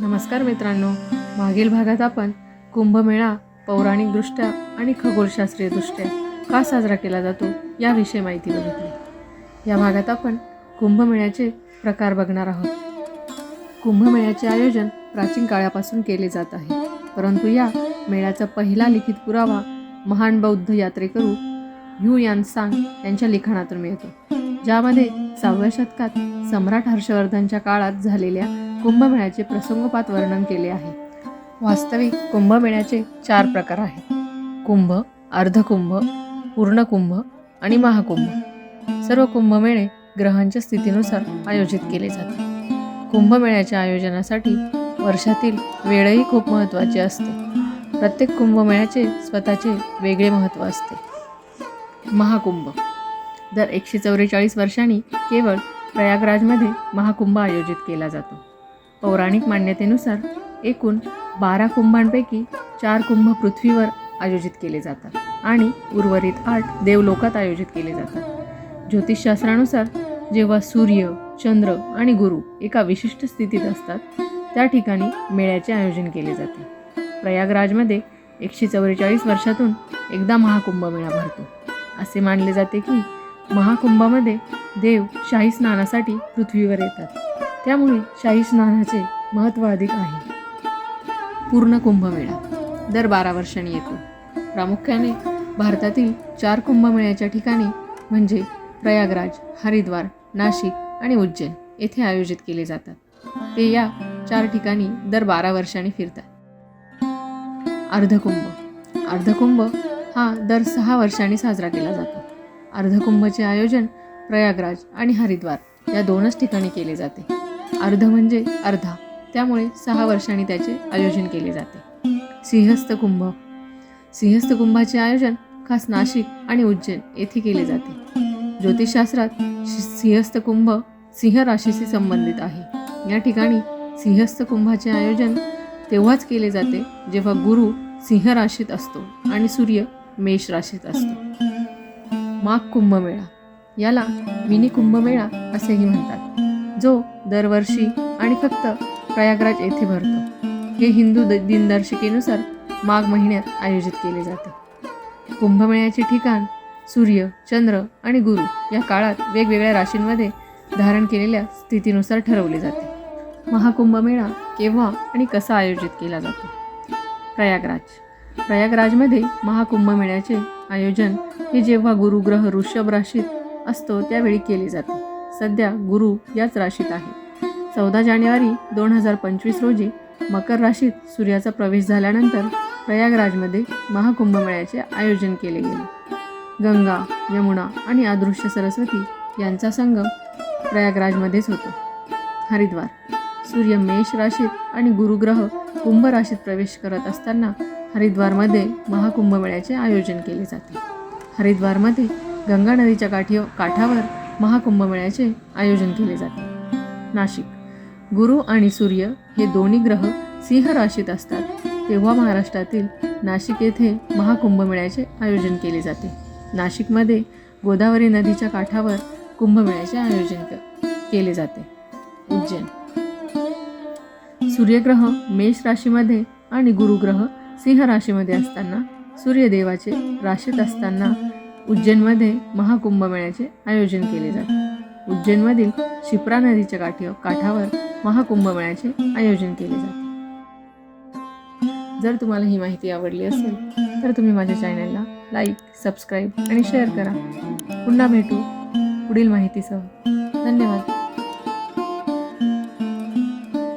नमस्कार मित्रांनो. मागील भागात आपण कुंभमेळा पौराणिकदृष्ट्या आणि खगोलशास्त्रीयदृष्ट्या का साजरा केला जातो याविषयी माहिती बघितली. या भागात आपण कुंभमेळ्याचे प्रकार बघणार आहोत. कुंभमेळ्याचे आयोजन प्राचीन काळापासून केले जात आहे. परंतु या मेळ्याचा पहिला लिखित पुरावा महान बौद्ध यात्रेकरू यू यान सांग यांच्या लिखाणातून मिळतो. ज्यामध्ये सहाव्या शतकात सम्राट हर्षवर्धनच्या काळात झालेल्या कुंभमेळ्याचे प्रसंगोपात वर्णन केले आहे. वास्तविक कुंभमेळ्याचे चार प्रकार आहेत. कुंभ अर्धकुंभ पूर्णकुंभ आणि महाकुंभ. सर्व कुंभमेळे ग्रहांच्या स्थितीनुसार आयोजित केले जातात. कुंभमेळ्याच्या आयोजनासाठी वर्षातील वेळही खूप महत्त्वाची असते. प्रत्येक कुंभमेळ्याचे स्वतःचे वेगळे महत्त्व असते. महाकुंभ. दर एकशे चौवेचाळीस वर्षांनी केवळ प्रयागराजमध्ये महाकुंभ आयोजित केला जातो. पौराणिक मान्यतेनुसार एकूण बारा कुंभांपैकी चार कुंभ पृथ्वीवर आयोजित केले जातात आणि उर्वरित आठ देवलोकात आयोजित केले जातात. ज्योतिषशास्त्रानुसार जेव्हा सूर्य चंद्र आणि गुरु एका विशिष्ट स्थितीत असतात त्या ठिकाणी मेळ्याचे आयोजन केले जाते. प्रयागराजमध्ये एकशे चौवेचाळीस वर्षातून एकदा महाकुंभ मेळा भरतो. असे मानले जाते की महाकुंभामध्ये देव शाही स्नानासाठी पृथ्वीवर येतात. त्यामुळे शाही स्नानाचे महत्त्व अधिक आहे. पूर्ण कुंभमेळा दर बारा वर्षांनी येतो. प्रामुख्याने भारतातील चार कुंभमेळ्याच्या ठिकाणी म्हणजे प्रयागराज हरिद्वार नाशिक आणि उज्जैन येथे आयोजित केले जातात. ते या चार ठिकाणी दर बारा वर्षांनी फिरतात. अर्धकुंभ. अर्धकुंभ हा दर सहा वर्षांनी साजरा केला जातो. अर्धकुंभचे आयोजन प्रयागराज आणि हरिद्वार या दोनच ठिकाणी केले जाते. अर्ध म्हणजे अर्धा. त्यामुळे सहा वर्षांनी त्याचे आयोजन केले जाते. सिंहस्थ कुंभ सिंहस्थ कुंभाचे आयोजन खास नाशिक आणि उज्जैन येथे केले जाते. ज्योतिषशास्त्रात शि- सिंहस्थ कुंभ सिंह राशीशी संबंधित आहे. या ठिकाणी सिंहस्थ कुंभाचे आयोजन तेव्हाच केले जाते जेव्हा गुरु सिंह राशीत असतो आणि सूर्य मेष राशीत असतो. माघ कुंभमेळा. याला मिनी कुंभमेळा असेही म्हणतात. जो दरवर्षी आणि फक्त प्रयागराज येथे भरतो. हे हिंदू द- दिनदर्शिकेनुसार माघ महिन्यात आयोजित केले जाते. कुंभमेळ्याचे ठिकाण सूर्य चंद्र आणि गुरु या काळात वेगवेगळ्या राशींमध्ये धारण केलेल्या स्थितीनुसार ठरवले जाते. महाकुंभमेळा केव्हा आणि कसा आयोजित केला जातो? प्रयागराज. प्रयागराजमध्ये महाकुंभमेळ्याचे आयोजन हे जेव्हा गुरुग्रह वृषभ राशीत असतो त्यावेळी केले जाते. सध्या गुरु याच राशीत आहे. चौदा जानेवारी दोन हजार पंचवीस रोजी मकर राशीत सूर्याचा प्रवेश झाल्यानंतर प्रयागराजमध्ये महाकुंभमेळ्याचे आयोजन केले गेले. गंगा यमुना आणि अदृश्य सरस्वती यांचा संगम प्रयागराजमध्येच होतो. हरिद्वार सूर्य मेष राशीत आणि गुरुग्रह कुंभ राशीत प्रवेश करत असताना हरिद्वारमध्ये महाकुंभमेळ्याचे आयोजन केले जाते. हरिद्वारमध्ये गंगा नदीच्या काठी काठावर महाकुंभमेळ्याचे आयोजन केले जाते. नाशिक गुरु आणि सूर्य हे दोन्ही ग्रह सिंह राशीत असतात तेव्हा महाराष्ट्रातील नाशिक येथे महाकुंभमेळ्याचे आयोजन केले जाते. नाशिकमध्ये गोदावरी नदीच्या काठावर कुंभमेळ्याचे आयोजन केले जाते. उज्जैन. सूर्यग्रह मेष राशीमध्ये आणि गुरुग्रह सिंह राशीमध्ये असताना सूर्यदेवाचे राशीत असताना उज्जैनमध्ये महाकुंभमेळ्याचे आयोजन केले जाते. उज्जैनमधील शिप्रा नदीच्या काठी काठावर महाकुंभमेळ्याचे आयोजन केले जाते. जर तुम्हाला ही माहिती आवडली असेल तर तुम्ही माझ्या चॅनलला लाईक सबस्क्राईब आणि शेअर करा. पुन्हा भेटू पुढील माहितीसह. धन्यवाद.